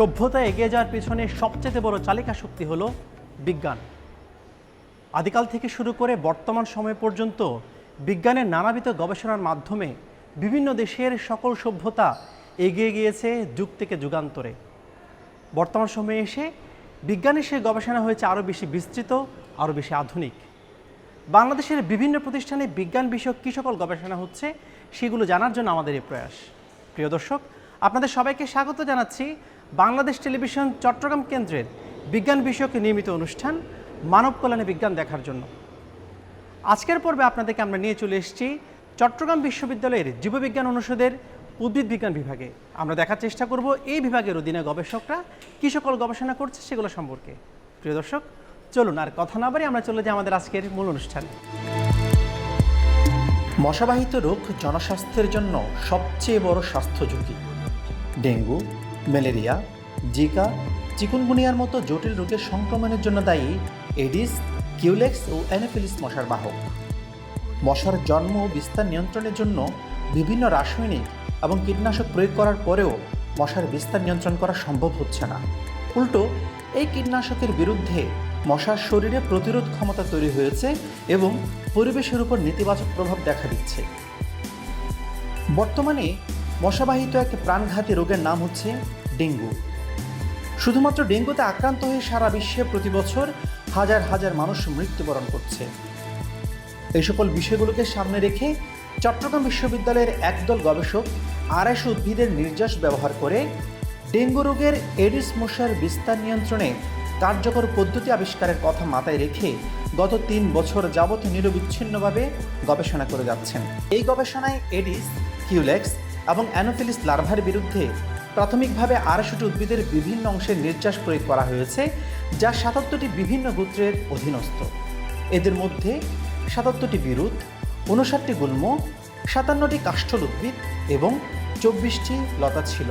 সভ্যতা এগিয়ে যাওয়ার পেছনে সবচেয়ে বড় চালিকা শক্তি হলো বিজ্ঞান। আদিকাল থেকে শুরু করে বর্তমান সময় পর্যন্ত বিজ্ঞানের নানাবিধ গবেষণার মাধ্যমে বিভিন্ন দেশের সকল সভ্যতা এগিয়ে গিয়েছে যুগ থেকে যুগান্তরে। বর্তমান সময়ে এসে বিজ্ঞানের সেই গবেষণা হয়েছে আরও বেশি বিস্তৃত, আরও বেশি আধুনিক। বাংলাদেশের বিভিন্ন প্রতিষ্ঠানে বিজ্ঞান বিষয়ক কী সকল গবেষণা হচ্ছে সেগুলো জানার জন্য আমাদের এই প্রয়াস। প্রিয় দর্শক, আপনাদের সবাইকে স্বাগত জানাচ্ছি বাংলাদেশ টেলিভিশন চট্টগ্রাম কেন্দ্রের বিজ্ঞান বিষয়ক নিয়মিত অনুষ্ঠান মানব কল্যাণে বিজ্ঞান দেখার জন্য। আজকের পর্বে আপনাদেরকে আমরা নিয়ে চলে এসেছি চট্টগ্রাম বিশ্ববিদ্যালয়ের জীববিজ্ঞান অনুষদের উদ্ভিদ বিজ্ঞান বিভাগে। আমরা দেখার চেষ্টা করব এই বিভাগের অধীনে গবেষকরা কী সকল গবেষণা করছে সেগুলো সম্পর্কে। প্রিয় দর্শক, চলুন আর কথা না বাড়ি আমরা চলে যাই আমাদের আজকের মূল অনুষ্ঠানে। মশাবাহিত রোগ জনস্বাস্থ্যের জন্য সবচেয়ে বড় স্বাস্থ্য ঝুঁকি। ডেঙ্গু ম্যালেরিয়া, জিকা, চিকুনগুনিয়ার মতো জটিল রোগের সংক্রমণের জন্য দায়ী এডিস, কিউলেক্স ও অ্যানোফিলিস মশার বাহক। মশার জন্ম ও বিস্তার নিয়ন্ত্রণের জন্য বিভিন্ন রাসায়নিক এবং কীটনাশক প্রয়োগ করার পরেও মশার বিস্তার নিয়ন্ত্রণ করা সম্ভব হচ্ছে না। উল্টো, এই কীটনাশকের বিরুদ্ধে মশার শরীরে প্রতিরোধ ক্ষমতা তৈরি হয়েছে এবং পরিবেশের উপর নেতিবাচক প্রভাব দেখা দিচ্ছে। বর্তমানে মশাবাহিত এক প্রাণঘাতী রোগের নাম হচ্ছে ডেঙ্গু। শুধুমাত্র ডেঙ্গুতে আক্রান্ত হয়ে সারা বিশ্বে প্রতি বছর হাজার হাজার মানুষ মৃত্যুবরণ করছে। এই সকল বিষয়গুলোকে সামনে রেখে চট্টগ্রাম বিশ্ববিদ্যালয়ের একদল গবেষক আড়াইশো উদ্ভিদের নির্যাস ব্যবহার করে ডেঙ্গু রোগের এডিস মশার বিস্তার নিয়ন্ত্রণে কার্যকর পদ্ধতি আবিষ্কারের কথা মাথায় রেখে গত তিন বছর যাবৎ নিরবিচ্ছিন্নভাবে গবেষণা করে যাচ্ছেন। এই গবেষণায় এডিস, কিউলেক্স এবং অ্যানোফিলিস লার্ভার বিরুদ্ধে প্রাথমিকভাবে আড়াইশোটি উদ্ভিদের বিভিন্ন অংশের নির্যাস প্রয়োগ করা হয়েছে, যা সাতাত্তরটি বিভিন্ন গোত্রের অধীনস্থ। এদের মধ্যে সাতাত্তরটি বিরুৎ উনষাটটি গুল্ম, সাতান্নটি কাষ্ঠল উদ্ভিদ এবং চব্বিশটি লতা ছিল।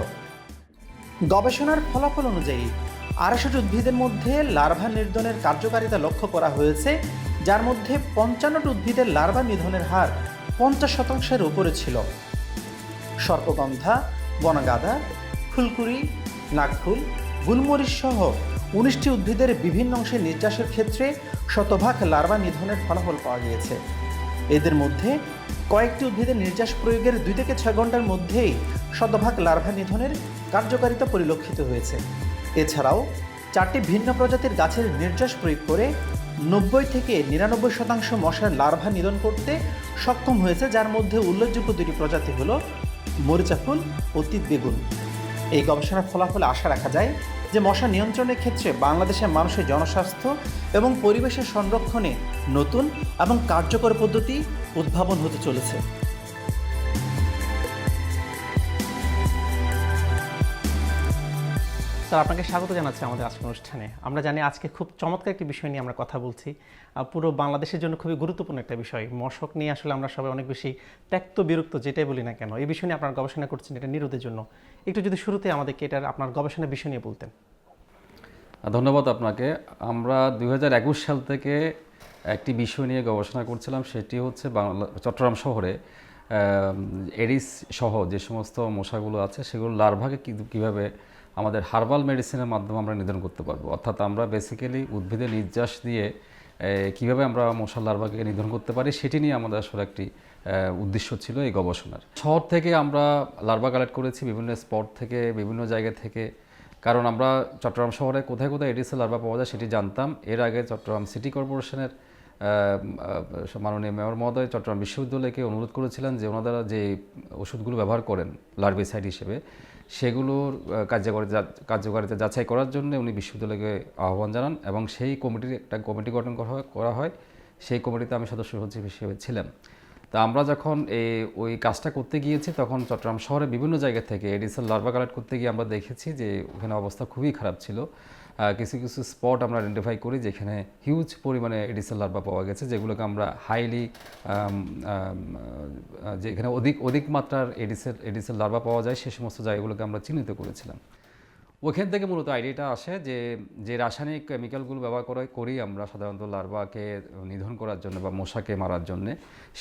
গবেষণার ফলাফল অনুযায়ী, আড়াইশোটি উদ্ভিদের মধ্যে লার্ভা নির্ধনের কার্যকারিতা লক্ষ্য করা হয়েছে, যার মধ্যে পঞ্চান্নটি উদ্ভিদের লার্ভা নিধনের হার পঞ্চাশ শতাংশের উপরে ছিল। সর্পগন্ধা, বনগাদা ফুলকুড়ি নাকফুল গুলমরিচ সহ উনিশটি উদ্ভিদের বিভিন্ন অংশে নির্যাসের ক্ষেত্রে শতভাগ লার্ভা নিধনের ফলাফল পাওয়া গিয়েছে। এদের মধ্যে কয়েকটি উদ্ভিদের নির্যাস প্রয়োগের দুই থেকে ছয় ঘণ্টার মধ্যেই শতভাগ লার্ভা নিধনের কার্যকারিতা পরিলক্ষিত হয়েছে। এছাড়াও চারটি ভিন্ন প্রজাতির গাছের নির্যাস প্রয়োগ করে নব্বই থেকে নিরানব্বই শতাংশ মশার লার্ভা নিধন করতে সক্ষম হয়েছে, যার মধ্যে উল্লেখযোগ্য দুটি প্রজাতি হল মরিচা ফুল ও বেগুন এই গবেষণার ফলাফলে আশা রাখা যায় যে মশা নিয়ন্ত্রণের ক্ষেত্রে বাংলাদেশের মানুষের জনস্বাস্থ্য এবং পরিবেশের সংরক্ষণে নতুন এবং কার্যকর পদ্ধতি উদ্ভাবন হতে চলেছে। স্যার আপনাকে স্বাগত জানাচ্ছি আমাদের আজকের অনুষ্ঠানে। আমরা জানি আজকে খুব চমৎকার একটি বিষয় নিয়ে আমরা কথা বলছি। পুরো বাংলাদেশের জন্য খুবই গুরুত্বপূর্ণ একটা বিষয়। মশক নিয়ে আসলে আমরা সবাই অনেক বেশি ত্যক্ত, বিরক্ত, যেটাই বলি না কেন। এই বিষয় নিয়ে আপনার গবেষণা করছেন, এটা নিরোধের জন্য। একটু যদি শুরুতে আমাদেরকে এটার আপনার গবেষণার বিষয় নিয়ে বলতেন। ধন্যবাদ আপনাকে। আমরা দু হাজার একুশ সাল থেকে একটি বিষয় নিয়ে গবেষণা করছিলাম, সেটি হচ্ছে বাংলা, চট্টগ্রাম শহরে এডিস সহ যে সমস্ত মশাগুলো আছে, সেগুলো লার্ভাকে কীভাবে আমাদের হার্বাল মেডিসিনের মাধ্যমে আমরা নিধন করতে পারব। অর্থাৎ আমরা বেসিক্যালি উদ্ভিদের নির্যাস দিয়ে কীভাবে আমরা মশাল লার্ভাকে নিধন করতে পারি সেটি নিয়ে আমাদের আসলে একটি উদ্দেশ্য ছিল এই গবেষণার। শহর থেকে আমরা লার্ভা কালেক্ট করেছি বিভিন্ন স্পট থেকে, বিভিন্ন জায়গা থেকে। কারণ আমরা চট্টগ্রাম শহরে কোথায় কোথায় এডিসেল লার্ভা পাওয়া যায় সেটি জানতাম। এর আগে চট্টগ্রাম সিটি কর্পোরেশনের মাননীয় মেয়র মহোদয় চট্টগ্রাম বিশ্ববিদ্যালয়কে অনুরোধ করেছিলেন যে ওনারা যে ওষুধগুলো ব্যবহার করেন লার্ভিসাইড হিসেবে সেগুলোর কার্যকারিতা কার্যকারিতা যাচাই করার জন্য উনি বিশ্ববিদ্যালয়কে আহ্বান জানান এবং সেই কমিটির একটা কমিটি গঠন করা হয়- করা হয়। সেই কমিটিতে আমি সদস্য সচিব হিসেবে ছিলাম। তা আমরা যখন এই ওই কাজটা করতে গিয়েছি, তখন চট্টগ্রাম শহরে বিভিন্ন জায়গা থেকে, এডিসন লার্ভা কালেক্ট করতে গিয়ে আমরা দেখেছি যে ওখানে অবস্থা খুবই খারাপ ছিল। কিছু কিছু স্পট আমরা আইডেন্টিফাই করি যেখানে হিউজ পরিমাণে এডিসেল লার্ভা পাওয়া গেছে, যেগুলোকে আমরা হাইলি যেখানে অধিক অধিক মাত্রার এডিসেল এডিসেল লার্ভা পাওয়া যায়, সে সমস্ত জায়গাগুলোকে আমরা চিহ্নিত করেছিলাম। ওখান থেকে মূলত আইডিয়াটা আসে যে যে রাসায়নিক কেমিক্যালগুলো ব্যবহার করে করি আমরা সাধারণত লার্ভাকে নিধন করার জন্য বা মশাকে মারার জন্য,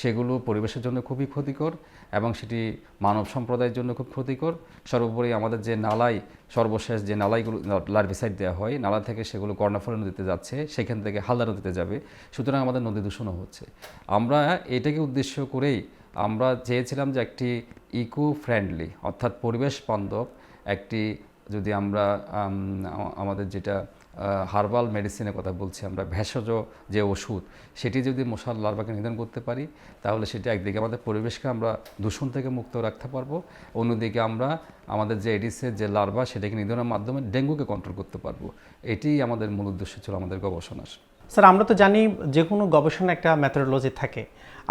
সেগুলো পরিবেশের জন্য খুবই ক্ষতিকর এবং সেটি মানব সম্প্রদায়ের জন্য খুব ক্ষতিকর। সর্বোপরি আমাদের যে নালাই সর্বশেষ যে নালাইগুলো লার্ভিসাইড দেওয়া হয়, নালা থেকে সেগুলো কর্ণাফল নদীতে যাচ্ছে, সেখান থেকে হালদা নদীতে যাবে। সুতরাং আমাদের নদী দূষণও হচ্ছে। আমরা এটাকে উদ্দেশ্য করেই আমরা চেয়েছিলাম যে একটি ইকো ফ্রেন্ডলি অর্থাৎ পরিবেশ বান্ধব একটি যদি আমরা আমাদের যেটা হার্বাল মেডিসিনের কথা বলছি, আমরা ভেষজ যে ওষুধ, সেটি যদি মশার লার্ভাকে নিধন করতে পারি, তাহলে সেটি একদিকে আমাদের পরিবেশকে আমরা দূষণ থেকে মুক্ত রাখতে পারব, অন্যদিকে আমরা আমাদের যে এডিসের যে লার্ভা, সেটাকে নিধনের মাধ্যমে ডেঙ্গুকে কন্ট্রোল করতে পারব। এটি আমাদের মূল উদ্দেশ্য ছিল আমাদের গবেষণার। স্যার, আমরা তো জানি যে কোনো গবেষণা একটা ম্যাথোডোলজি থাকে।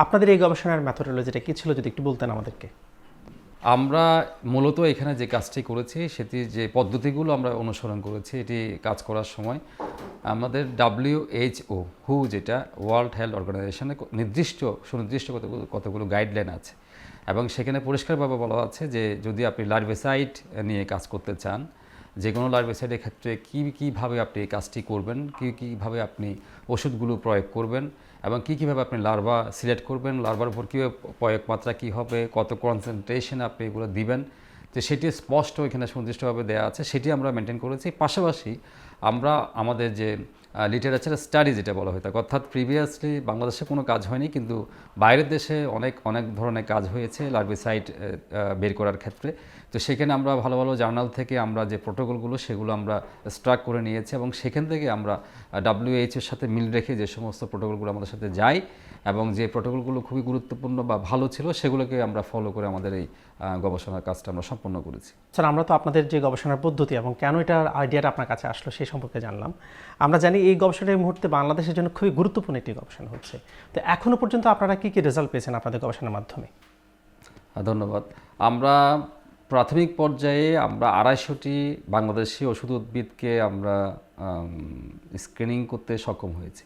আপনাদের এই গবেষণার ম্যাথোডোলজিটা কী ছিল, যদি একটু বলতেন আমাদেরকে? আমরা মূলত এখানে যে কাজটি করেছি, সেটি যে পদ্ধতিগুলো আমরা অনুসরণ করেছি, এটি কাজ করার সময় আমাদের ডাব্লিউএইচও হু যেটা ওয়ার্ল্ড হেলথ অর্গানাইজেশনে নির্দিষ্ট, সুনির্দিষ্ট কতগুলো কতগুলো গাইডলাইন আছে। এবং সেখানে পরিষ্কারভাবে বলা আছে যে যদি আপনি লার্ভেসাইড নিয়ে কাজ করতে চান যে কোনো লার্ভেসাইডের ক্ষেত্রে কী কীভাবে আপনি কাজটি করবেন, কী কীভাবে আপনি ওষুধগুলো প্রয়োগ করবেন এবং কী কীভাবে আপনি লার্ভা সিলেক্ট করবেন? লার্ভার উপর কীভাবে প্রয়োগ মাত্রা কী হবে? কত কনসেন্ট্রেশন আপনি এগুলো দিবেন? তো সেটি স্পষ্ট এখানে সুনির্দিষ্টভাবে দেওয়া আছে। সেটি আমরা মেনটেন করেছি। পাশাপাশি আমরা আমাদের যে লিটারেচার স্টাডি যেটা বলা হয়ে থাকে অর্থাৎ প্রিভিয়াসলি বাংলাদেশে কোনো কাজ হয়নি, কিন্তু বাইরের দেশে অনেক অনেক ধরনের কাজ হয়েছে লার্ভিসাইড বের করার ক্ষেত্রে। তো সেখানে আমরা ভালো ভালো জার্নাল থেকে আমরা যে প্রোটোকলগুলো সেগুলো আমরা স্ট্রাক করে নিয়েছি এবং সেখান থেকে আমরা ডাব্লিউএইচের সাথে মিল রেখে যে সমস্ত প্রোটোকলগুলো আমাদের সাথে যায় এবং যে প্রোটোকলগুলো খুবই গুরুত্বপূর্ণ বা ভালো ছিল সেগুলোকে আমরা ফলো করে আমাদের এই গবেষণার কাজটা আমরা সম্পন্ন করেছি। স্যার আমরা তো আপনাদের যে গবেষণার পদ্ধতি এবং কেন এটার আইডিয়াটা আপনার কাছে আসলো সেই সম্পর্কে জানলাম। আমরা জানি এই গবেষণা এই মুহূর্তে বাংলাদেশের জন্য খুবই গুরুত্বপূর্ণ একটি গবেষণা হচ্ছে। তো এখনও পর্যন্ত আপনারা কী কী রেজাল্ট পেয়েছেন আপনাদের গবেষণার মাধ্যমে? ধন্যবাদ। আমরা প্রাথমিক পর্যায়ে আমরা আড়াইশোটি বাংলাদেশি ওষুধ উদ্ভিদকে আমরা স্ক্রিনিং করতে সক্ষম হয়েছি।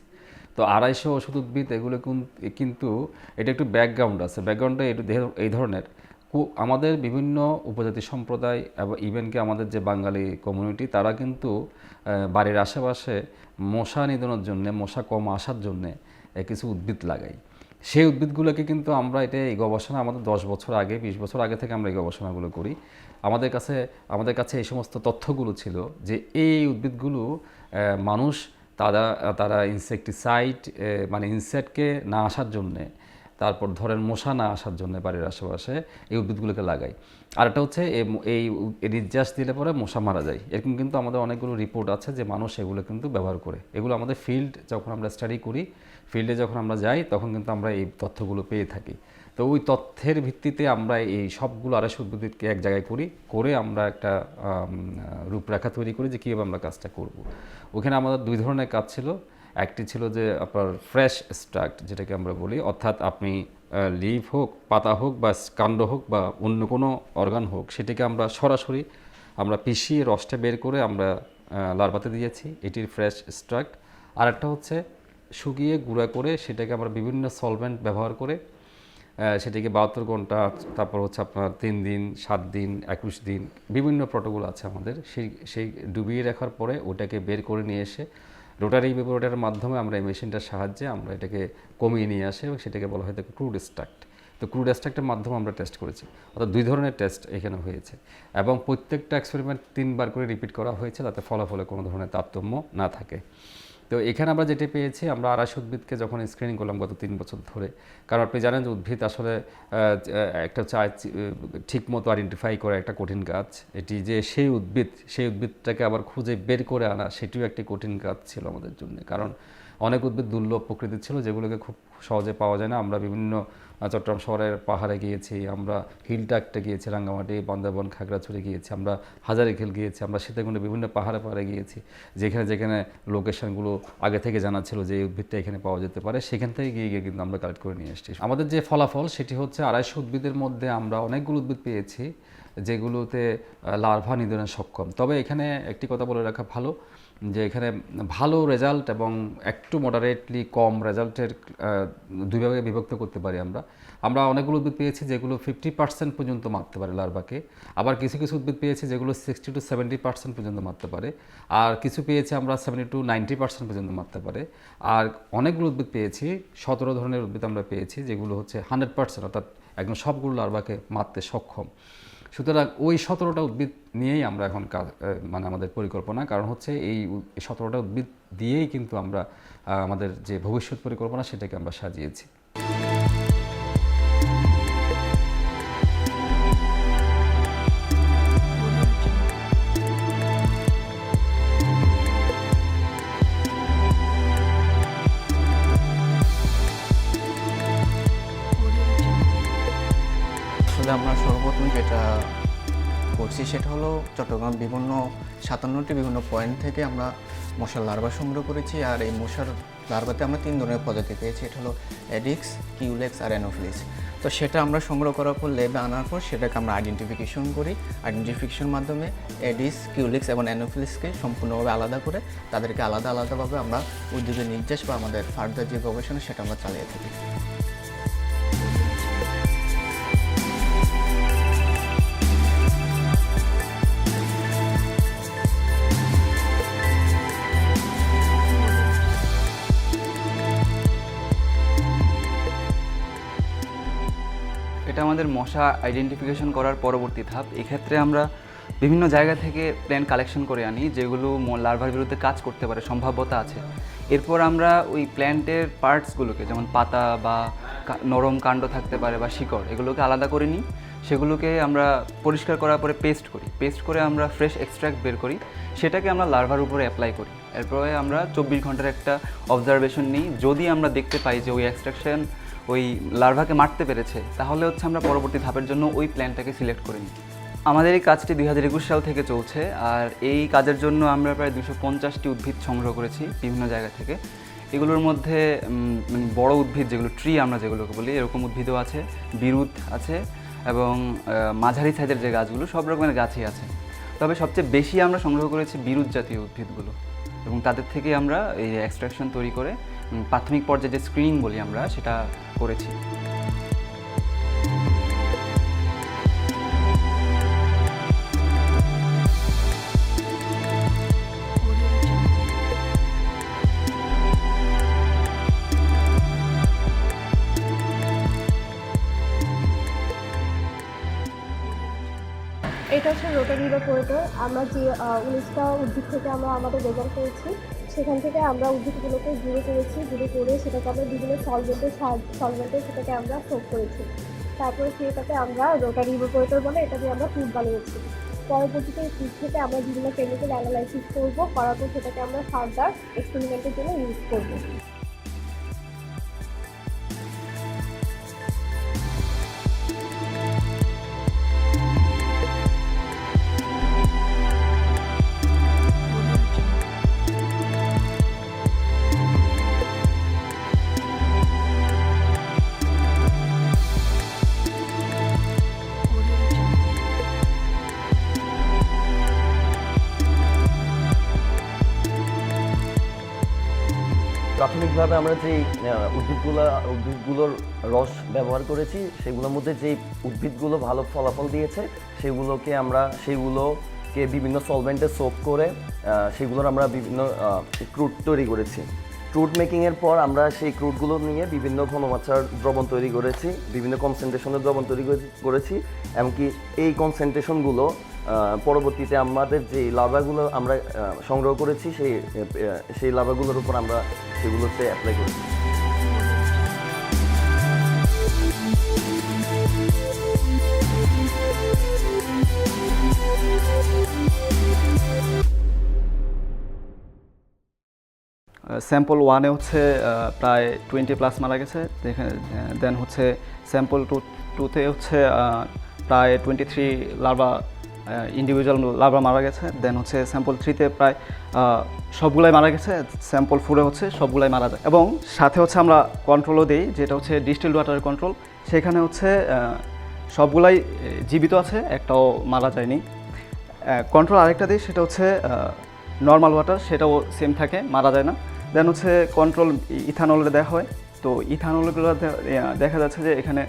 তো আড়াইশো ওষুধ উদ্ভিদ, এগুলো কিন্তু এটা একটু ব্যাকগ্রাউন্ড আছে। ব্যাকগ্রাউন্ডে এই ধরনের। আমাদের বিভিন্ন উপজাতি সম্প্রদায় এবং ইভেনকে আমাদের যে বাঙালি কমিউনিটি তারা কিন্তু বাড়ির আশেপাশে মশা নিধনের জন্য, মশা কম আসার জন্যে কিছু উদ্ভিদ লাগাই সেই উদ্ভিদগুলোকে কিন্তু আমরা এটা এই গবেষণা আমাদের দশ বছর আগে, বিশ বছর আগে থেকে আমরা এই গবেষণাগুলো করি। আমাদের কাছে আমাদের কাছে এই সমস্ত তথ্যগুলো ছিল যে এই উদ্ভিদগুলো মানুষ তারা তারা ইনসেকটিসাইড মানে ইনসেক্টকে না আসার জন্যে, তারপর ধরেন মশা না আসার জন্য বাড়ির আশেপাশে এই উদ্ভিদগুলোকে লাগাই আর একটা হচ্ছে এই নির্যাস দিলে পরে মশা মারা যায়। এরকম কিন্তু আমাদের অনেকগুলো রিপোর্ট আছে যে মানুষ এগুলো কিন্তু ব্যবহার করে। এগুলো আমাদের ফিল্ড যখন আমরা স্টাডি করি ফিল্ডে যখন আমরা যাই তখন কিন্তু আমরা এই তথ্যগুলো পেয়ে থাকি। তো ওই তথ্যের ভিত্তিতে আমরা এই সবগুলো আড়াইশো উদ্ভিদকে এক জায়গায় করি করে আমরা একটা রূপরেখা তৈরি করি যে কীভাবে আমরা কাজটা করব। ওখানে আমাদের দুই ধরনের কাজ ছিল। একটি ছিল যে আপনার ফ্রেশ স্ট্রাক্ট যেটাকে আমরা বলি অর্থাৎ আপনি লিভ হোক পাতা হোক বা কাণ্ড হোক বা অন্য কোনো অর্গান হোক সেটাকে আমরা সরাসরি আমরা পিষিয়ে রসটা বের করে আমরা আহ, লার্ভাতে দিয়েছি। এটির ফ্রেশ স্ট্রাক্ট আর একটা হচ্ছে শুকিয়ে গুঁড়া করে সেটাকে আমরা বিভিন্ন সলভেন্ট ব্যবহার করে সেটাকে বাহাত্তর ঘণ্টা, তারপর হচ্ছে আপনার তিন দিন, সাত দিন, একুশ দিন, বিভিন্ন প্রোটোকল আছে আমাদের। সেই সেই ডুবিয়ে রাখার পরে ওটাকে বের করে নিয়ে এসে রোটারি ভিপোরেটারের মাধ্যমে আমরা এই মেশিনটার সাহায্যে আমরা এটাকে কমিয়ে নিয়ে আসি এবং সেটাকে বলা হয় ক্রুড স্ট্রাক্ট তো ক্রুড এক্সট্রাক্টের মাধ্যমে আমরা টেস্ট করেছি। অর্থাৎ দুই ধরনের টেস্ট এখানে হয়েছে এবং প্রত্যেকটা এক্সপেরিমেন্ট তিনবার করে রিপিট করা হয়েছে যাতে ফলাফলে কোনো ধরনের তারতম্য না থাকে। তো এখানে আমরা যেটি পেয়েছি, আমরা আড়াইশো উদ্ভিদকে যখন স্ক্রিনিং করলাম গত তিন বছর ধরে, কারণ আপনি জানেন যে উদ্ভিদ আসলে একটা চায় ঠিক মতো আইডেন্টিফাই করা একটা কঠিন কাজ। এটি যে সেই উদ্ভিদ, সেই উদ্ভিদটাকে আবার খুঁজে বের করে আনা, সেটিও একটি কঠিন কাজ ছিল আমাদের জন্য। কারণ অনেক উদ্ভিদ দুর্লভ প্রকৃতির ছিল, যেগুলোকে খুব সহজে পাওয়া যায় না। আমরা বিভিন্ন চট্টগ্রাম শহরের পাহাড়ে গিয়েছি, আমরা হিলটাকটে গিয়েছি, রাঙ্গামাটি, বান্দারবন, খাগড়াছড়ি গিয়েছি, আমরা হাজারিখিল গিয়েছি, আমরা সীতাকুণ্ডে বিভিন্ন পাহাড়ে পাহাড়ে গিয়েছি, যেখানে যেখানে লোকেশনগুলো আগে থেকে জানা ছিল যে এই উদ্ভিদটা এখানে পাওয়া যেতে পারে, সেখান থেকে গিয়ে গিয়ে কিন্তু আমরা কালেক্ট করে নিয়ে এসেছি। আমাদের যে ফলাফল, সেটি হচ্ছে আড়াইশো উদ্ভিদের মধ্যে আমরা অনেকগুলো উদ্ভিদ পেয়েছি, যেগুলোতে লার্ভা নিধনে সক্ষম। তবে এখানে একটি কথা বলে রাখা ভালো যে এখানে ভালো রেজাল্ট এবং একটু মডারেটলি কম রেজাল্টের দুই ভাগে বিভক্ত করতে পারি আমরা। আমরা অনেকগুলো উদ্ভিদ পেয়েছি যেগুলো ফিফটি পার্সেন্ট পর্যন্ত মারতে পারে লার্ভাকে আবার কিছু কিছু উদ্ভিদ পেয়েছি যেগুলো সিক্সটি টু সেভেন্টি পার্সেন্ট পর্যন্ত মারতে পারে। আর কিছু পেয়েছি আমরা সেভেন্টি টু নাইনটি পার্সেন্ট পর্যন্ত মারতে পারে। আর অনেকগুলো উদ্ভিদ পেয়েছি, সতেরো ধরনের উদ্ভিদ আমরা পেয়েছি যেগুলো হচ্ছে হান্ড্রেড পার্সেন্ট অর্থাৎ একদম সবগুলো লার্ভাকে মারতে সক্ষম। সুতরাং ওই সতেরোটা উদ্ভিদ নিয়েই আমরা এখন মানে আমাদের পরিকল্পনা। কারণ হচ্ছে এই সতেরোটা উদ্ভিদ দিয়েই কিন্তু আমরা আমাদের যে ভবিষ্যৎ পরিকল্পনা সেটাকে আমরা সাজিয়েছি। সেটা হলো চট্টগ্রাম বিভিন্ন সাতান্নটি বিভিন্ন পয়েন্ট থেকে আমরা মশার লার্ভা সংগ্রহ করেছি, আর এই মশার লার্ভাতে আমরা তিন ধরনের প্রজাতি পেয়েছি। এটা হলো এডিক্স কিউলেক্স আর অ্যানোফিলিস তো সেটা আমরা সংগ্রহ করার পর লেবে আনার পর সেটাকে আমরা আইডেন্টিফিকেশন করি। আইডেন্টিফিকেশনের মাধ্যমে এডিস কিউলিক্স এবং অ্যানোফিলিসকে সম্পূর্ণভাবে আলাদা করে তাদেরকে আলাদা আলাদাভাবে আমরা উদ্যোগের নির্দেশ বা আমাদের ফার্দার যে গবেষণা সেটা আমরা চালিয়ে থাকি। আমাদের মশা আইডেন্টিফিকেশন করার পরবর্তী ধাপ। এক্ষেত্রে আমরা বিভিন্ন জায়গা থেকে প্ল্যান্ট কালেকশন করে আনি, যেগুলো লার্ভার বিরুদ্ধে কাজ করতে পারে, সম্ভাব্যতা আছে। এরপর আমরা ওই প্ল্যান্টের পার্টসগুলোকে যেমন পাতা বা নরম কাণ্ড থাকতে পারে বা শিকড়, এগুলোকে আলাদা করে নিই। সেগুলোকে আমরা পরিষ্কার করার পরে পেস্ট করি। পেস্ট করে আমরা ফ্রেশ এক্সট্র্যাক্ট বের করি। সেটাকে আমরা লার্ভার উপরে অ্যাপ্লাই করি। এরপরে আমরা চব্বিশ ঘণ্টার একটা অবজারভেশন নিই। যদি আমরা দেখতে পাই যে ওই এক্সট্রাকশন ওই লার্ভাকে মারতে পেরেছে, তাহলে হচ্ছে আমরা পরবর্তী ধাপের জন্য ওই প্ল্যানটাকে সিলেক্ট করে নিই। আমাদের এই কাজটি দুই হাজার একুশ সাল থেকে চলছে, আর এই কাজের জন্য আমরা প্রায় দুশো পঞ্চাশটি উদ্ভিদ সংগ্রহ করেছি বিভিন্ন জায়গা থেকে। এগুলোর মধ্যে মানে বড় উদ্ভিদ যেগুলো ট্রি আমরা যেগুলোকে বলি, এরকম উদ্ভিদও আছে বিরুৎ আছে, এবং মাঝারি সাইজের যে গাছগুলো, সব রকমের গাছই আছে। তবে সবচেয়ে বেশি আমরা সংগ্রহ করেছি বিরুৎ জাতীয় উদ্ভিদগুলো, এবং তাদের থেকে আমরা এই এক্সট্রাকশন তৈরি করে প্রাথমিক পর্যায়ে যে স্ক্রিনিং বলি আমরা, সেটা করেছি। এটা হচ্ছে রোটারিরো করিডোর আমরা যে উনিশটা উদ্ভিদ থেকে আমরা আমাদের রেজাল্ট করেছি সেখান থেকে আমরা উদ্ভিদগুলোকে গুঁড়ো করেছি, গুঁড়ো করে সেটাকে আমরা বিভিন্ন সলভেন্টে সলভেন্টে সেটাকে আমরা সোপ করেছি। তারপরে সেটাকে আমরা রোটারি রিভোপোরেটর বলে এটা দিয়ে আমরা ফুড বানিয়েছি। পরবর্তীতে এই থেকে আমরা বিভিন্ন কেমিক্যাল অ্যানালাইসিস করব, করার পর সেটাকে আমরা ফার্দার এক্সপেরিমেন্টের জন্য ইউজ করব। প্রাথমিকভাবে আমরা যে উদ্ভিদগুলো, উদ্ভিদগুলোর রস ব্যবহার করেছি, সেগুলোর মধ্যে যে উদ্ভিদগুলো ভালো ফলাফল দিয়েছে, সেগুলোকে আমরা, সেগুলোকে বিভিন্ন সলভেন্টে সোপ করে সেগুলোর আমরা বিভিন্ন ক্রুট তৈরি করেছি। ক্রুট মেকিংয়ের পর আমরা সেই ক্রুটগুলো নিয়ে বিভিন্ন ঘনমাত্রার দ্রবণ তৈরি করেছি, বিভিন্ন কনসেন্ট্রেশনের দ্রবণ তৈরি করেছি- এমনকি এই কনসেন্ট্রেশনগুলো পরবর্তীতে আমাদের যে লাভাগুলো আমরা সংগ্রহ করেছি, সেই সেই লাভাগুলোর উপর আমরা সেগুলোতে অ্যাপ্লাই করেছি। স্যাম্পল ওয়ানে হচ্ছে প্রায় টোয়েন্টি প্লাস মারা গেছে। দেন হচ্ছে স্যাম্পল টু টুতে হচ্ছে প্রায় twenty three larva individual larva মারা গেছে দেন হচ্ছে স্যাম্পল থ্রিতে প্রায় সবগুলাই মারা গেছে স্যাম্পল ফোরে হচ্ছে সবগুলাই মারা যায়। এবং সাথে হচ্ছে আমরা কন্ট্রোলও দিই, যেটা হচ্ছে ডিস্টিল ওয়াটার কন্ট্রোল সেখানে হচ্ছে সবগুলাই জীবিত আছে, একটাও মারা যায়নি। কন্ট্রোল আরেকটা দিই, সেটা হচ্ছে নর্মাল ওয়াটার সেটাও সেম থাকে, মারা যায় না। দেন হচ্ছে কন্ট্রোল ইথানলে দেওয়া হয়, তো ইথানলগুলো দেখা যাচ্ছে যে এখানে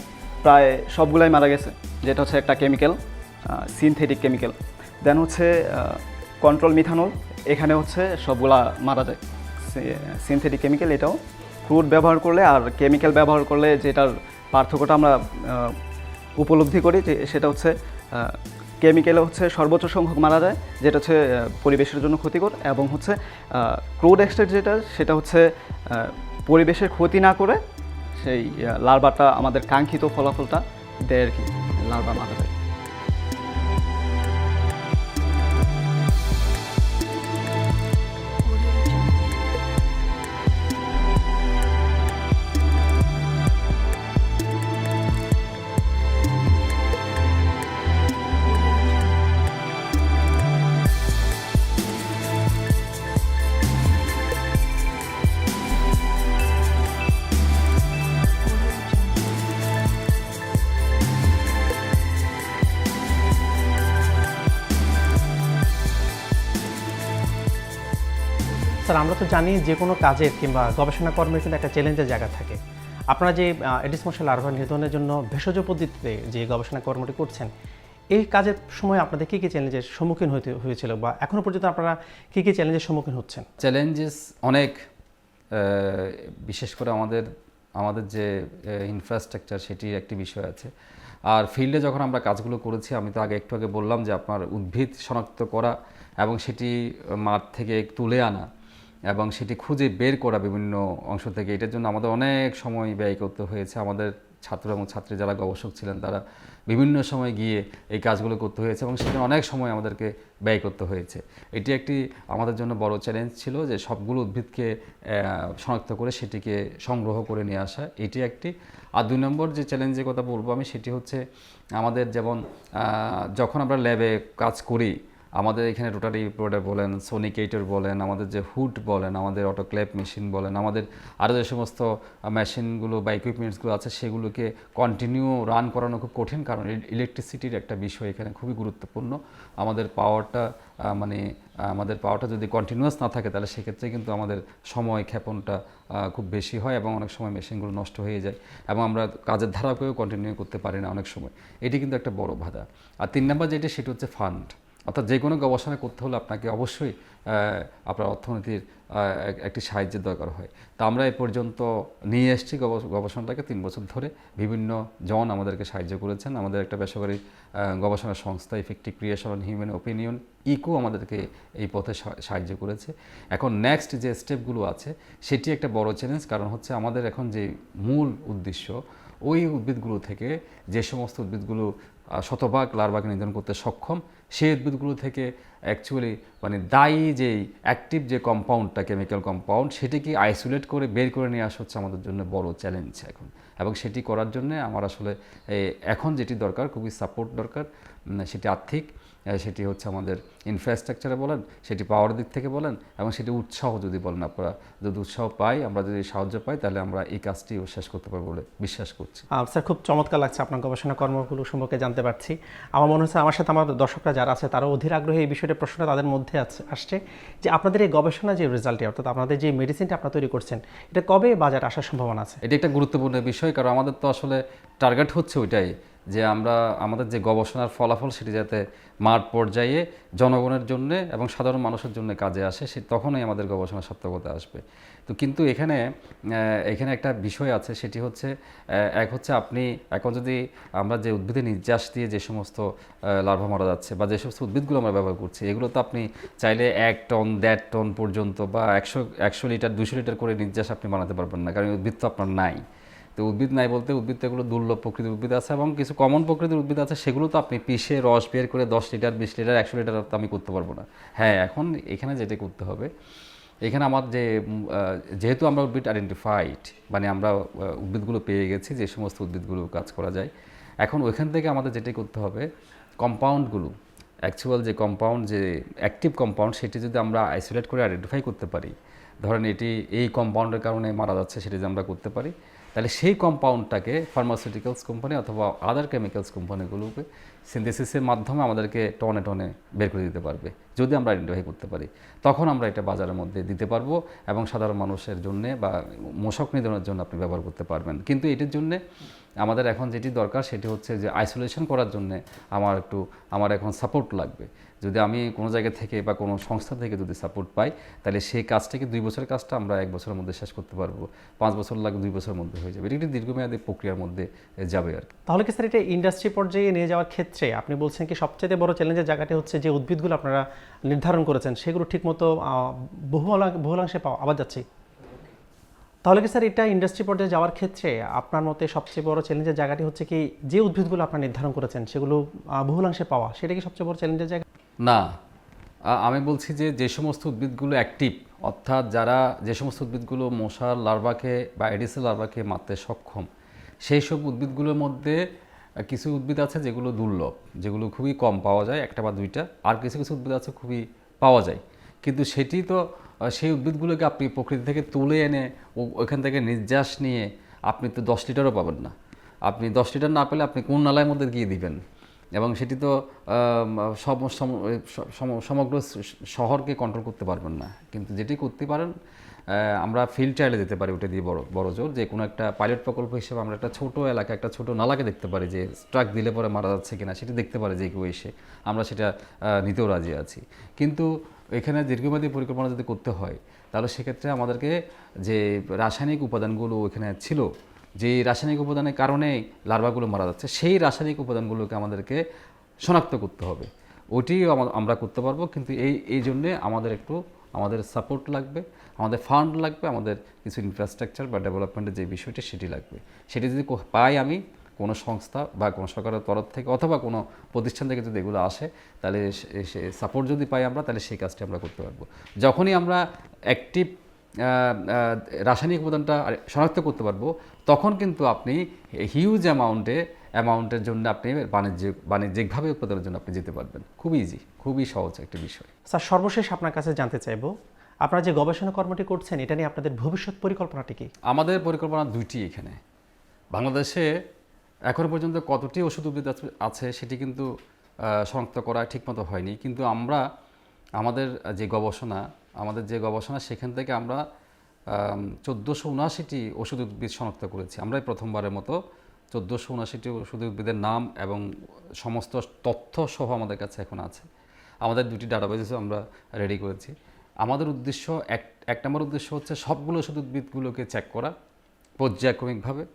প্রায় সবগুলাই মারা গেছে, যেটা হচ্ছে একটা কেমিক্যাল সিনথেটিক কেমিক্যাল দেন হচ্ছে কন্ট্রোল মিথানল এখানে হচ্ছে সবগুলা মারা যায়। সিনথেটিক কেমিক্যাল এটাও। ক্রুড ব্যবহার করলে আর কেমিক্যাল ব্যবহার করলে যেটার পার্থক্যটা আমরা উপলব্ধি করি যে সেটা হচ্ছে কেমিক্যালে হচ্ছে সর্বোচ্চ সংখ্যক মারা যায়, যেটা হচ্ছে পরিবেশের জন্য ক্ষতিকর এবং হচ্ছে ক্রুড এক্সট্রেট যেটা, সেটা হচ্ছে পরিবেশের ক্ষতি না করে সেই লার্ভাটা আমাদের কাঙ্ক্ষিত ফলাফলটা দেয় আর কি লার্ভা মারা যায়। স্যার, আমরা তো জানি যে কোনো কাজের কিংবা গবেষণা কর্মের কিন্তু একটা চ্যালেঞ্জের জায়গা থাকে। আপনারা যে এডিস মশাল লার্ভা নিধনের জন্য ভেষজ পদ্ধতিতে যে গবেষণা কর্মটি করছেন, এই কাজের সময় আপনাদের কী কী চ্যালেঞ্জের সম্মুখীন হতে হয়েছিল বা এখনও পর্যন্ত আপনারা কী কী চ্যালেঞ্জের সম্মুখীন হচ্ছেন? চ্যালেঞ্জেস অনেক বিশেষ করে আমাদের আমাদের যে ইনফ্রাস্ট্রাকচার সেটি একটি বিষয় আছে। আর ফিল্ডে যখন আমরা কাজগুলো করেছি, আমি তো আগে একটু আগে বললাম যে আপনার উদ্ভিদ শনাক্ত করা এবং সেটি মাঠ থেকে তুলে আনা। এবং সেটি খুঁজে বের করা বিভিন্ন অংশ থেকে। এটার জন্য আমাদের অনেক সময় ব্যয় করতে হয়েছে। আমাদের ছাত্র এবং ছাত্রী যারা গবেষক ছিলেন, তারা বিভিন্ন সময় গিয়ে এই কাজগুলো করতে হয়েছে এবং সেখানে অনেক সময় আমাদেরকে ব্যয় করতে হয়েছে। এটি একটি আমাদের জন্য বড় চ্যালেঞ্জ ছিল যে সবগুলো উদ্ভিদকে শনাক্ত করে সেটিকে সংগ্রহ করে নিয়ে আসা। এটি একটি। আর দুই নম্বর যে চ্যালেঞ্জের কথা বলব আমি, সেটি হচ্ছে আমাদের যেমন যখন আমরা ল্যাবে কাজ করি আমাদের এখানে রোটারি প্রোডার বলেন সোনিকেটর বলেন, আমাদের যে হুড বলেন, আমাদের অটোক্লেপ মেশিন বলেন, আমাদের আরও যে সমস্ত মেশিনগুলো বা ইকুইপমেন্টসগুলো আছে, সেগুলোকে কন্টিনিউ রান করানো খুব কঠিন কারণ ইলেকট্রিসিটির একটা বিষয় এখানে খুবই গুরুত্বপূর্ণ। আমাদের পাওয়ারটা মানে আমাদের পাওয়ারটা যদি কন্টিনিউয়াস না থাকে, তাহলে সেক্ষেত্রে কিন্তু আমাদের সময় ক্ষেপণটা খুব বেশি হয় এবং অনেক সময় মেশিনগুলো নষ্ট হয়ে যায় এবং আমরা কাজের ধারাকেও কন্টিনিউ করতে পারি না অনেক সময়। এটি কিন্তু একটা বড় বাধা। আর তিন নম্বর যেটা, সেটা হচ্ছে ফান্ড অর্থাৎ যে কোনো গবেষণা করতে হলে আপনাকে অবশ্যই আপনার অর্থনীতির একটি সাহায্যের দরকার হয়। তা আমরা এ পর্যন্ত নিয়ে এসেছি গবেষ- গবেষণাটাকে তিন বছর ধরে। বিভিন্ন জন আমাদেরকে সাহায্য করেছেন। আমাদের একটা বেসরকারি গবেষণা সংস্থা effective creation on human opinion echo আমাদেরকে এই পথে সাহায্য করেছে। এখন নেক্সট যে স্টেপগুলো আছে, সেটি একটা বড় চ্যালেঞ্জ কারণ হচ্ছে আমাদের এখন যে মূল উদ্দেশ্য, ওই উদ্ভিদগুলো থেকে যে সমস্ত উদ্ভিদগুলো শতভাগ লার্ভাকে নিধন করতে সক্ষম সেই উদ্ভিদগুলো থেকে অ্যাকচুয়ালি মানে দায়ী যে অ্যাক্টিভ যে কম্পাউন্ডটা কেমিক্যাল কম্পাউন্ড সেটিকে আইসোলেট করে বের করে নিয়ে আসা হচ্ছে আমাদের জন্য বড় চ্যালেঞ্জ এখন। এবং সেটি করার জন্য আমার আসলে এখন যেটি দরকার, খুবই সাপোর্ট দরকার সেটি আর্থিক সেটি হচ্ছে আমাদের ইনফ্রাস্ট্রাকচারে বলেন সেটি পাওয়ার দিক থেকে বলেন এবং সেটি উৎসাহ যদি বলেন আপনারা যদি উৎসাহ পাই আমরা যদি সাহায্য পাই তাহলে আমরা এই কাজটিও শেষ করতে পারব বলে বিশ্বাস করছি। স্যার খুব চমৎকার লাগছে আপনার গবেষণা কর্মগুলো সম্পর্কে জানতে পারছি। আমার মনে হচ্ছে আমার সাথে আমার দর্শকরা যারা আছে তারা অধীর আগ্রহে এই বিষয়টা প্রশ্নটা তাদের মধ্যে আছে- আসছে যে আপনাদের এই গবেষণা যে রেজাল্টটি অর্থাৎ আপনাদের যে মেডিসিনটা আপনারা তৈরি করছেন এটা কবে বাজারে আসার সম্ভাবনা আছে? এটি একটা গুরুত্বপূর্ণ বিষয় কারণ আমাদের তো আসলে টার্গেট হচ্ছে ওইটাই যে আমরা, আমাদের যে গবেষণার ফলাফল সেটি যাতে মাঠ পর্যায়ে জনগণের জন্য এবং সাধারণ মানুষের জন্য কাজে আসে, সে তখনই আমাদের গবেষণা সার্থকতা আসবে। তো কিন্তু এখানে এখানে একটা বিষয় আছে, সেটি হচ্ছে এক হচ্ছে আপনি এখন যদি আমরা যে উদ্ভিদের নির্যাস দিয়ে যে সমস্ত লার্ভা মারা যাচ্ছে বা যে সমস্ত উদ্ভিদগুলো আমরা ব্যবহার করছি, এগুলো তো আপনি চাইলে এক টন, দেড় টন পর্যন্ত বা একশো একশো লিটার, দুশো লিটার করে নির্যাস আপনি বানাতে পারবেন না, কারণ উদ্ভিদ তো আপনার নাই। তো উদ্ভিদ নাই বলতে উদ্ভিদ তো এগুলো দুর্লভ প্রকৃতির উদ্ভিদ আছে এবং কিছু কমন প্রকৃতির উদ্ভিদ আছে, সেগুলো তো আপনি পিষে রস বের করে দশ লিটার, বিশ লিটার, একশো লিটার তো আমি করতে পারব না। হ্যাঁ এখন এখানে যেটা করতে হবে, এখানে আমার যে যেহেতু আমরা উদ্ভিদ আইডেন্টিফাইড মানে আমরা উদ্ভিদগুলো পেয়ে গেছি, যে সমস্ত উদ্ভিদগুলো কাজ করা যায়, এখন ওইখান থেকে আমাদের যেটাই করতে হবে কম্পাউন্ডগুলো অ্যাকচুয়াল যে কম্পাউন্ড যে অ্যাক্টিভ কম্পাউন্ড সেটি যদি আমরা আইসোলেট করে আইডেন্টিফাই করতে পারি, ধরেন এটি, এই কম্পাউন্ডের কারণে মারা যাচ্ছে, সেটি যদি আমরা করতে পারি তাহলে সেই কম্পাউন্ডটাকে ফার্মাসিউটিক্যালস কোম্পানি অথবা আদার কেমিক্যালস কোম্পানিগুলোকে সিনথেসিসের মাধ্যমে আমাদেরকে টনে টনে বের করে দিতে পারবে, যদি আমরা আইডেন্টিফাই করতে পারি। তখন আমরা এটা বাজারের মধ্যে দিতে পারব এবং সাধারণ মানুষের জন্যে বা মশক নিধনের জন্য আপনি ব্যবহার করতে পারবেন। কিন্তু এটির জন্যে আমাদের এখন যেটি দরকার সেটি হচ্ছে যে আইসোলেশন করার জন্যে আমার একটু, আমার এখন সাপোর্ট লাগবে। যদি আমি কোনো জায়গা থেকে বা কোনো সংস্থা থেকে যদি সাপোর্ট পাই, তাহলে সেই কাজটাকে দুই বছরের কাজটা আমরা এক বছরের মধ্যে শেষ করতে পারব। পাঁচ বছর লাগবে দুই বছরের মধ্যে হয়ে যাবে। এটি একটি দীর্ঘমেয়াদী প্রক্রিয়ার মধ্যে যাবে আর তাহলে কি স্যার এটা ইন্ডাস্ট্রি পর্যায়ে নিয়ে যাওয়ার ক্ষেত্রে আপনি বলছেন কি সবচেয়ে বড় চ্যালেঞ্জের জায়গাটি হচ্ছে যে উদ্ভিদগুলো আপনারা নির্ধারণ করেছেন, সেগুলো ঠিকমতো বহুলাংশে পাওয়া, আবার যাচ্ছে। তাহলে কি স্যার এটা ইন্ডাস্ট্রি পর্যায়ে যাওয়ার ক্ষেত্রে আপনার মতে সবচেয়ে বড় চ্যালেঞ্জের জায়গাটি হচ্ছে কি যে উদ্ভিদগুলো আপনারা নির্ধারণ করেছেন, সেগুলো বহুলাংশে পাওয়া, সেটা কি সবচেয়ে বড় চ্যালেঞ্জের জায়গা? না। আমি বলছি যে যে সমস্ত উদ্ভিদগুলো অ্যাক্টিভ অর্থাৎ যারা যে সমস্ত উদ্ভিদগুলো মশার লার্ভাকে বা এডিসেল লার্ভাকে মারতে সক্ষম, সেই সব উদ্ভিদগুলোর মধ্যে কিছু উদ্ভিদ আছে যেগুলো দুর্লভ, যেগুলো খুবই কম পাওয়া যায়, একটা বা দুইটা, আর কিছু কিছু উদ্ভিদ আছে খুবই পাওয়া যায়। কিন্তু সেটি তো সেই উদ্ভিদগুলোকে আপনি প্রকৃতি থেকে তুলে এনে ওইখান থেকে নির্যাস নিয়ে আপনি তো দশ লিটারও পাবেন না। আপনি দশ লিটার না পেলে আপনি কোন নালার মধ্যে গিয়ে দিবেন? এবং সেটি তো সমগ্র শহরকে কন্ট্রোল করতে পারবেন না। কিন্তু যেটি করতে পারেন আমরা ফিল্ড ট্রায়ালে দিতে পারি ওটা দিয়ে বড় বড় জোর। যে কোনো একটা পাইলট প্রকল্প হিসেবে আমরা একটা ছোট এলাকা, একটা ছোট নালাকে দেখতে পারি যে ট্রাক দিলে পরে মারা যাচ্ছে কিনা, সেটি দেখতে পারে যে কেউ এসে। আমরা সেটা নিতেও রাজি আছি। কিন্তু এখানে দীর্ঘমেয়াদী পরিকল্পনা যদি করতে হয়, তাহলে সেক্ষেত্রে আমাদেরকে যে রাসায়নিক উপাদানগুলো এখানে ছিল যে রাসায়নিক উপাদানের কারণে লার্ভাগুলো মারা যাচ্ছে, সেই রাসায়নিক উপাদানগুলোকে আমাদেরকে শনাক্ত করতে হবে। আমা- আমরা করতে পারব, কিন্তু এই এই জন্যে আমাদের একটু, আমাদের সাপোর্ট লাগবে, আমাদের ফান্ড লাগবে, আমাদের কিছু ইনফ্রাস্ট্রাকচার বা ডেভেলপমেন্টের যে বিষয়টি, সেটি লাগবে। সেটি যদি পাই আমি কোনো সংস্থা বা কোনো সরকারের তরফ থেকে অথবা কোনো প্রতিষ্ঠান থেকে যদি এগুলো আসে তাহলে সে- সাপোর্ট যদি পাই আমরা তাহলে সেই কাজটি আমরা করতে পারব। যখনই আমরা অ্যাক্টিভ রাসায়নিক উপাদানটা শনাক্ত করতে পারব তখন কিন্তু আপনি হিউজ অ্যামাউন্টে অ্যামাউন্টের জন্য আপনি বাণিজ্যিক বাণিজ্যিকভাবে উৎপাদনের জন্য আপনি যেতে পারবেন। খুবই ইজি খুবই সহজ একটা বিষয়। স্যার সর্বশেষ আপনার কাছে জানতে চাইব আপনারা যে গবেষণা কর্মটি করছেন এটা নিয়ে আপনাদের ভবিষ্যৎ পরিকল্পনাটি কি? আমাদের পরিকল্পনা দুইটি এখানে। বাংলাদেশে এখনও পর্যন্ত কতটি ওষুধ উদ্ভিদ আছে- সেটি কিন্তু শনাক্ত করা ঠিকমতো হয়নি। কিন্তু আমরা, আমাদের যে গবেষণা, আমাদের যে গবেষণা সেখান থেকে আমরা চোদ্দোশো উনআশিটি ওষুধ উদ্ভিদ শনাক্ত করেছি। আমরাই প্রথমবারের মতো চোদ্দোশো উনআশিটি ওষুধ উদ্ভিদের নাম এবং সমস্ত তথ্য সহ আমাদের কাছে এখন আছে। আমাদের দুটি ডাটাবেসও আমরা রেডি করেছি। আমাদের উদ্দেশ্য, এক এক নম্বর উদ্দেশ্য হচ্ছে সবগুলো ওষুধ উদ্ভিদগুলোকে চেক করা পর্যায়ক্রমিকভাবে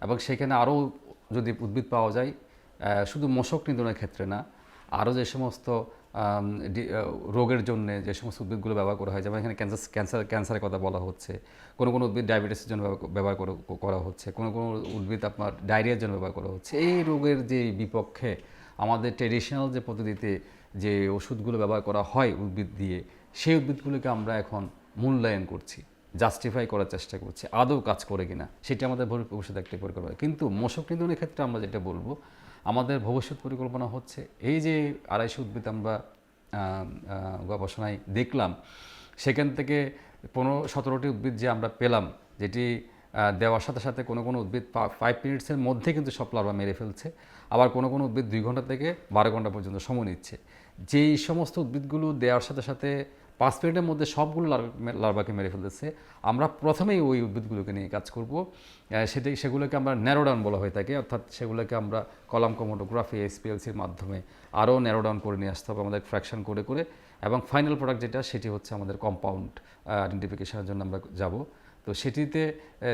এবং সেখানে আরও যদি উদ্ভিদ পাওয়া যায় শুধু মশক নিধনের ক্ষেত্রে না, আরও যে সমস্ত রোগের জন্য যে সমস্ত উদ্ভিদগুলো ব্যবহার করা হয়, যেমন এখানে ক্যান্সার ক্যান্সার, ক্যান্সারের কথা বলা হচ্ছে, কোনো কোনো উদ্ভিদ ডায়াবেটিসের জন্য ব্যবহার- করা হচ্ছে, কোনো কোনো উদ্ভিদ আপনার ডায়রিয়ার জন্য ব্যবহার করা হচ্ছে, এই রোগের যে বিপক্ষে আমাদের ট্রেডিশনাল যে পদ্ধতিতে যে ওষুধগুলো ব্যবহার করা হয় উদ্ভিদ দিয়ে, সেই উদ্ভিদগুলোকে আমরা এখন মূল্যায়ন করছি। জাস্টিফাই করার চেষ্টা করছি, আদৌ কাজ করে কিনা, সেটা আমাদের ভবিষ্যতে একটি পরিকল্পনা। কিন্তু মশক নিধনের ক্ষেত্রে আমরা যেটা বলব, আমাদের ভবিষ্যৎ পরিকল্পনা হচ্ছে, এই যে আড়াইশো উদ্ভিদ আমরা গবেষণায় দেখলাম, সেখান থেকে পনেরো, সতেরোটি উদ্ভিদ যে আমরা পেলাম, যেটি দেওয়ার সাথে সাথে কোনো কোনো উদ্ভিদ ফাইভ মিনিটসের মধ্যে কিন্তু সব লার্ভা মেরে ফেলছে, আবার কোনো কোনো উদ্ভিদ দুই ঘণ্টা থেকে বারো ঘণ্টা পর্যন্ত সময় নিচ্ছে। যেই সমস্ত উদ্ভিদগুলো দেওয়ার সাথে সাথে পাঁচ মিনিটের মধ্যে সবগুলো লার্ভাকে মেরে ফেলতেছে আমরা প্রথমেই ওই উদ্ভিদগুলোকে নিয়ে কাজ করব। সেটি সেগুলোকে আমরা ন্যারোডাউন বলা হয়ে থাকে, অর্থাৎ সেগুলোকে আমরা কলাম কমোটোগ্রাফি এসপিএলসির মাধ্যমে আরও ন্যারোডাউন করে নিয়ে আসতে হবে আমাদের ফ্র্যাকশন করে করে। এবং ফাইনাল প্রোডাক্ট যেটা, সেটি হচ্ছে আমাদের কম্পাউন্ড আইডেন্টিফিকেশনের জন্য আমরা যাব। তো সেটিতে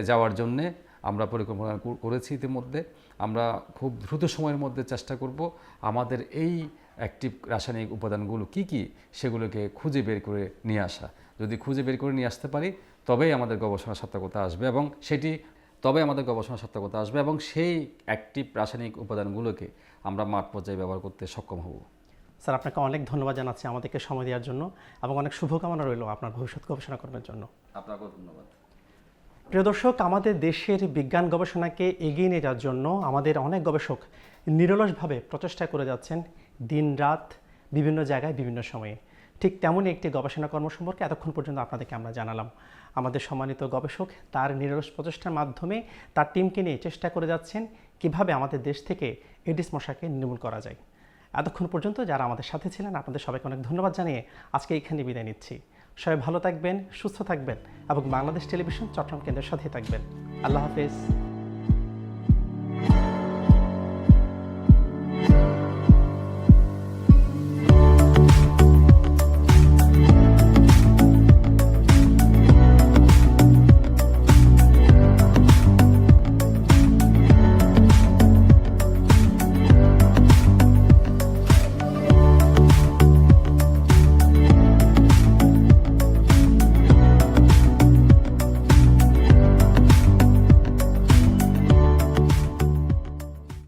যাওয়ার জন্যে আমরা পরিকল্পনা করেছি ইতিমধ্যে। আমরা খুব দ্রুত সময়ের মধ্যে চেষ্টা করব। আমাদের এই অ্যাক্টিভ রাসায়নিক উপাদানগুলো কি কি সেগুলোকে খুঁজে বের করে নিয়ে আসা। যদি খুঁজে বের করে নিয়ে আসতে পারি তবেই আমাদের গবেষণা সার্থকতা আসবে এবং সেটি তবে আমাদের গবেষণা সার্থকতা আসবে এবং সেই অ্যাক্টিভ রাসায়নিক উপাদানগুলোকে আমরা মাঠ পর্যায়ে ব্যবহার করতে সক্ষম হব। স্যার আপনাকে অনেক ধন্যবাদ জানাচ্ছি আমাদেরকে সময় দেওয়ার জন্য এবং অনেক শুভকামনা রইল আপনার ভবিষ্যৎ গবেষণা কর্মের জন্য। আপনাকেও ধন্যবাদ। প্রিয় দর্শক আমাদের দেশের বিজ্ঞান গবেষণাকে এগিয়ে নিয়ে যাওয়ার জন্য আমাদের অনেক গবেষক নিরলসভাবে প্রচেষ্টা করে যাচ্ছেন। দিন রাত বিভিন্ন জায়গায় বিভিন্ন সময়ে। ঠিক তেমনই একটি গবেষণা কর্ম সম্পর্কে এতক্ষণ পর্যন্ত আপনাদেরকে আমরা জানালাম। আমাদের সম্মানিত গবেষক তার নিরলস প্রচেষ্টার মাধ্যমে তার টিমকে নিয়ে চেষ্টা করে যাচ্ছেন কীভাবে আমাদের দেশ থেকে এডিস মশাকে নির্মূল করা যায়। এতক্ষণ পর্যন্ত যারা আমাদের সাথে ছিলেন, আপনাদের সবাইকে অনেক ধন্যবাদ জানিয়ে আজকে এখানে বিদায় নিচ্ছি। সবাই ভালো থাকবেন, সুস্থ থাকবেন এবং বাংলাদেশ টেলিভিশন চট্টগ্রাম কেন্দ্রের সাথে থাকবেন। আল্লাহ হাফেজ।